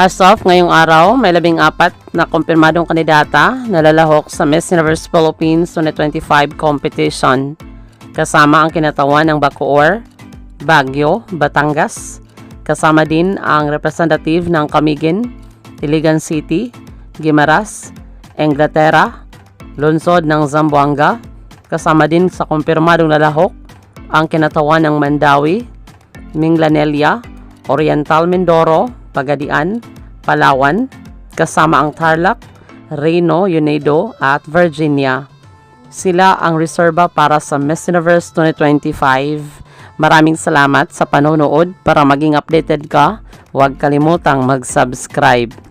As of ngayong araw, may labing apat na kumpirmadong kandidata na lalahok sa Miss Universe Philippines 2025 competition. Kasama ang kinatawan ng Bacoor, Baguio, Batangas. Kasama din ang representative ng Camiguin, Iligan City, Guimaras, Inglaterra, lungsod ng Zamboanga. Kasama din sa kumpirmadong lalahok ang kinatawan ng Mandawi, Minglanelia, Oriental Mindoro, Pagadian, Palawan, kasama ang Tarlac, Reno, Unido at Virginia. Sila ang reserba para sa Miss Universe 2025. Maraming salamat sa panonood para maging updated ka. Huwag kalimutang mag-subscribe.